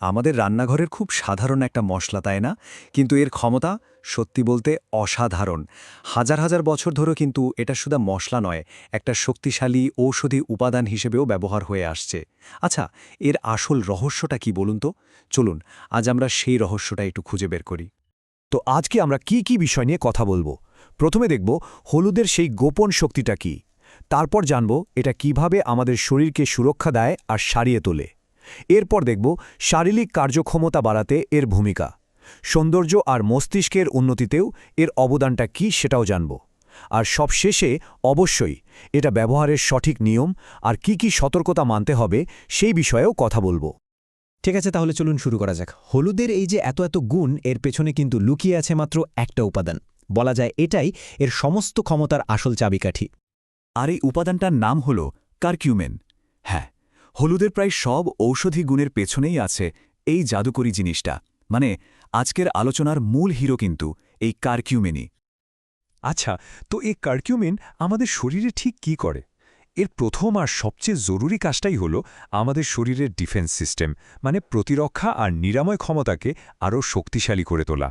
আমাদের রান্নাঘরের খুব সাধারণ একটা মশলা, তাই না? কিন্তু এর ক্ষমতা, সত্যি বলতে, অসাধারণ। হাজার হাজার বছর ধরে কিন্তু এটা শুধু মশলা নয়, একটা শক্তিশালী ঔষধি উপাদান হিসেবেও ব্যবহার হয়ে আসছে। আচ্ছা এর আসল রহস্যটা কি বলুন তো? চলুন, আজ আমরা সেই রহস্যটা একটু খুঁজে বের করি। তো আজকে আমরা কি কি বিষয় নিয়ে কথা বলব? প্রথমে দেখব হলুদের সেই গোপন শক্তিটা কি। তারপর জানব এটা কীভাবে আমাদের শরীরকে সুরক্ষা দেয় আর সারিয়ে তোলে। এরপর দেখব শারীরিক কার্যক্ষমতা বাড়াতে এর ভূমিকা, সৌন্দর্য আর মস্তিষ্কের উন্নতিতেও এর অবদানটা কি সেটাও জানব। আর সবশেষে অবশ্যই এটা ব্যবহারের সঠিক নিয়ম আর কি কি সতর্কতা মানতে হবে সেই বিষয়েও কথা বলব। ঠিক আছে, তাহলে চলুন শুরু করা যাক। হলুদের এই যে এত এত গুণ, এর পেছনে কিন্তু লুকিয়ে আছে মাত্র একটা উপাদান। বলা যায় এটাই এর সমস্ত ক্ষমতার আসল চাবিকাঠি। আর এই উপাদানটার নাম হল কার্কিউমেন। হ্যাঁ হলুদের প্রায় সব ঔষধি গুণের পেছনেই আছে এই জাদুকরি জিনিসটা। মানে আজকের আলোচনার মূল হিরো কিন্তু এই কার্কিউমেনই। আচ্ছা তো এই কার্কিউমিন আমাদের শরীরে ঠিক কি করে? এর প্রথম আর সবচেয়ে জরুরি কাজটাই হল আমাদের শরীরের ডিফেন্স সিস্টেম মানে প্রতিরক্ষা আর নিরাময় ক্ষমতাকে আরও শক্তিশালী করে তোলা।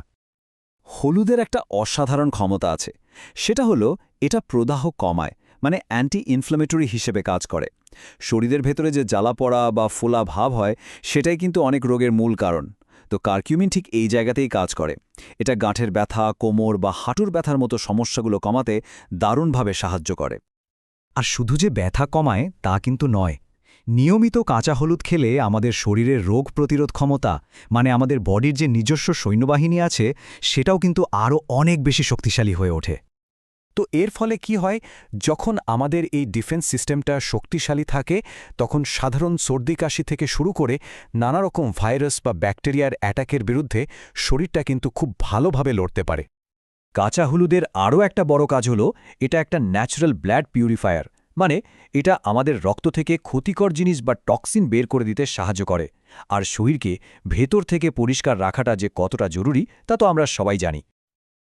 হলুদের একটা অসাধারণ ক্ষমতা আছে। সেটা হলো এটা প্রদাহ কমায় মানে অ্যান্টি ইনফ্লামেটরি হিসেবে কাজ করে। শরীরের ভেতরে যে জ্বালা পড়া বা ফোলা ভাব হয়, সেটাই কিন্তু অনেক রোগের মূল কারণ। তো কার্কিউমিন ঠিক এই জায়গাতেই কাজ করে। এটা গাঁঠের ব্যথা, কোমর বা হাঁটুর ব্যথার মতো সমস্যাগুলো কমাতে দারুণভাবে সাহায্য করে। আর শুধু যে ব্যথা কমায়, তা কিন্তু নয়। নিয়মিত কাঁচা হলুদ খেলে আমাদের শরীরের রোগ প্রতিরোধ ক্ষমতা মানে আমাদের বডির যে নিজস্ব সৈন্যবাহিনী আছে, সেটাও কিন্তু আরও অনেক বেশি শক্তিশালী হয়ে ওঠে। তো এর ফলে কি হয়? যখন আমাদের এই ডিফেন্স সিস্টেমটা শক্তিশালী থাকে, তখন সাধারণ সর্দি কাশি থেকে শুরু করে নানা রকম ভাইরাস বা ব্যাকটেরিয়ার অ্যাটাকের বিরুদ্ধে শরীরটা কিন্তু খুব ভালোভাবে লড়তে পারে। কাঁচা হলুদের আরও একটা বড় কাজ হলো, এটা একটা ন্যাচারাল ব্লাড পিউরিফায়ার মানে এটা আমাদের রক্ত থেকে ক্ষতিকর জিনিস বা টক্সিন বের করে দিতে সাহায্য করে। আর শরীরকে ভেতর থেকে পরিষ্কার রাখাটা যে কতটা জরুরি, তা তো আমরা সবাই জানি।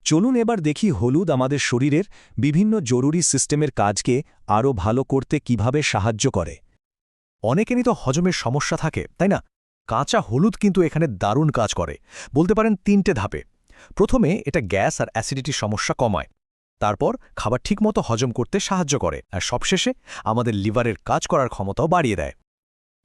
চলুন এবার দেখি হলুদ আমাদের শরীরের বিভিন্ন জরুরি সিস্টেমের কাজকে আরও ভালো করতে কীভাবে সাহায্য করে। অনেকেরই তো হজমের সমস্যা থাকে, তাই না? কাঁচা হলুদ কিন্তু এখানে দারুণ কাজ করে। বলতে পারেন তিনটে ধাপে। প্রথমে এটা গ্যাস আর অ্যাসিডিটির সমস্যা কমায়। তারপর খাবার ঠিকমতো হজম করতে সাহায্য করে। আর সবশেষে আমাদের লিভারের কাজ করার ক্ষমতাও বাড়িয়ে দেয়।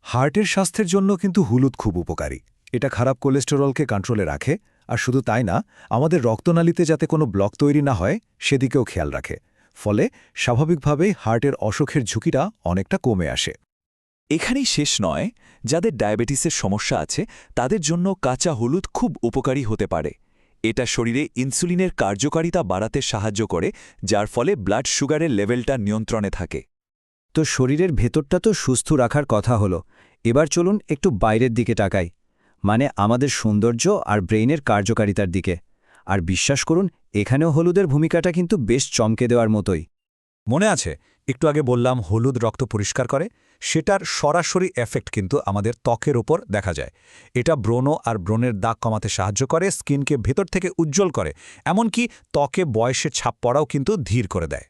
হার্টের স্বাস্থ্যের জন্য কিন্তু হলুদ খুব উপকারী। এটা খারাপ কোলেস্টেরলকে কন্ট্রোলে রাখে আর শুধু তাই না, আমাদের রক্তনালীতে যাতে কোনো ব্লক তৈরি না হয়, সেদিকেও খেয়াল রাখে। ফলে স্বাভাবিকভাবেই হার্টের অসুখের ঝুঁকিটা অনেকটা কমে আসে। এখানেই শেষ নয়, যাদের ডায়াবেটিসের সমস্যা আছে, তাদের জন্য কাঁচা হলুদ খুব উপকারী হতে পারে। এটা শরীরে ইনসুলিনের কার্যকারিতা বাড়াতে সাহায্য করে, যার ফলে ব্লাড সুগারের লেভেলটা নিয়ন্ত্রণে থাকে। তো শরীরের ভেতরটা তো সুস্থ রাখার কথা হলো। এবার চলুন একটু বাইরের দিকে টাকাই মানে আমাদের সৌন্দর্য আর ব্রেইনের কার্যকারিতার দিকে। আর বিশ্বাস করুন এখানেও হলুদের ভূমিকাটা কিন্তু বেশ চমকে দেওয়ার মতোই। মনে আছে একটু আগে বললাম হলুদ রক্ত পরিষ্কার করে সেটার সরাসরি এফেক্ট কিন্তু আমাদের ত্বকের ওপর দেখা যায়। এটা ব্রণ আর ব্রণের দাগ কমাতে সাহায্য করে স্কিনকে ভেতর থেকে উজ্জ্বল করে এমনকি ত্বকে বয়সের ছাপ পড়াও কিন্তু ধীর করে দেয়।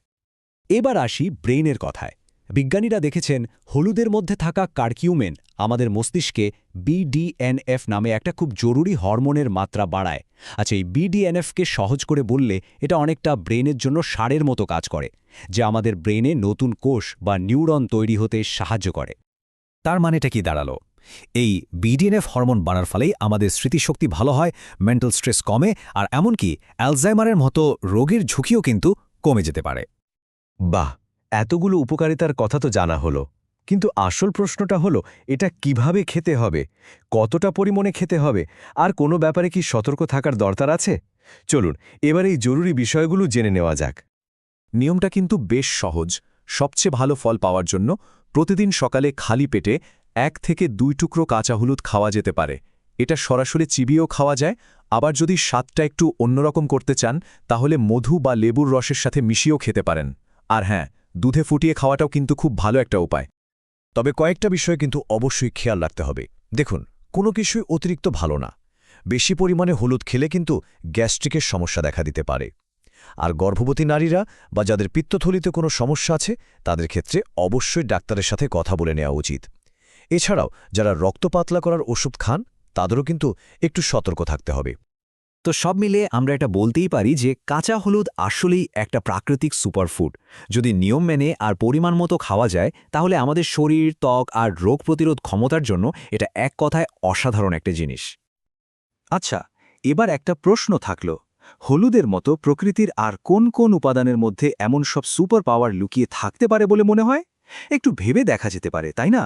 এবার আসি ব্রেইনের কথায়। বিজ্ঞানীরা দেখেছেন, হলুদের মধ্যে থাকা কার্কিউমেন আমাদের মস্তিষ্কে বিডিএনএফ নামে একটা খুব জরুরি হরমোনের মাত্রা বাড়ায়। আচ্ছা এই বিডিএনএফকে সহজ করে বললে এটা অনেকটা ব্রেনের জন্য সারের মতো কাজ করে, যা আমাদের ব্রেনে নতুন কোষ বা নিউরন তৈরি হতে সাহায্য করে। তার মানেটা কি দাঁড়াল? এই বিডিএনএফ হরমোন বাড়ার ফলেই আমাদের স্মৃতিশক্তি ভালো হয়, মেন্টাল স্ট্রেস কমে, আর এমনকি অ্যালজাইমারের মতো রোগের ঝুঁকিও কিন্তু কমে যেতে পারে। বাহ! এতগুলো উপকারিতার কথা তো জানা হলো। কিন্তু আসল প্রশ্নটা হলো, এটা কীভাবে খেতে হবে? কতটা পরিমাণে খেতে হবে? আর কোনো ব্যাপারে কি সতর্ক থাকার দরকার আছে? চলুন, এবার এই জরুরি বিষয়গুলো জেনে নেওয়া যাক। নিয়মটা কিন্তু বেশ সহজ। সবচেয়ে ভালো ফল পাওয়ার জন্য প্রতিদিন সকালে খালি পেটে এক থেকে দুই টুকরো কাঁচা হলুদ খাওয়া যেতে পারে। এটা সরাসরি চিবিয়েও খাওয়া যায়। আবার যদি স্বাদটা একটু অন্যরকম করতে চান, তাহলে মধু বা লেবুর রসের সাথে মিশিয়েও খেতে পারেন। আর হ্যাঁ দুধে ফুটিয়ে খাওয়াটাও কিন্তু খুব ভালো একটা উপায়। তবে কয়েকটা বিষয়ে কিন্তু অবশ্যই খেয়াল রাখতে হবে। দেখুন, কোনো কিছুই অতিরিক্ত ভালো না। বেশি পরিমাণে হলুদ খেলে কিন্তু গ্যাস্ট্রিকের সমস্যা দেখা দিতে পারে। আর গর্ভবতী নারীরা বা যাদের পিত্তথলিতে কোনো সমস্যা আছে, তাদের ক্ষেত্রে অবশ্যই ডাক্তারের সাথে কথা বলে নেওয়া উচিত। এছাড়াও, যারা রক্ত পাতলা করার ওষুধ খান, তাদেরও কিন্তু একটু সতর্ক থাকতে হবে। তো সব মিলে আমরা এটা বলতেই পারি যে কাঁচা হলুদ আসলেই একটা প্রাকৃতিক সুপারফুড যদি নিয়ম মেনে আর পরিমাণ মতো খাওয়া যায়, তাহলে আমাদের শরীর, ত্বক আর রোগ প্রতিরোধ ক্ষমতার জন্য এটা এক কথায় অসাধারণ একটা জিনিস। আচ্ছা এবার একটা প্রশ্ন থাকল। হলুদের মতো প্রকৃতির আর কোন কোন উপাদানের মধ্যে এমন সব সুপার পাওয়ার লুকিয়ে থাকতে পারে বলে মনে হয়? একটু ভেবে দেখা যেতে পারে, তাই না?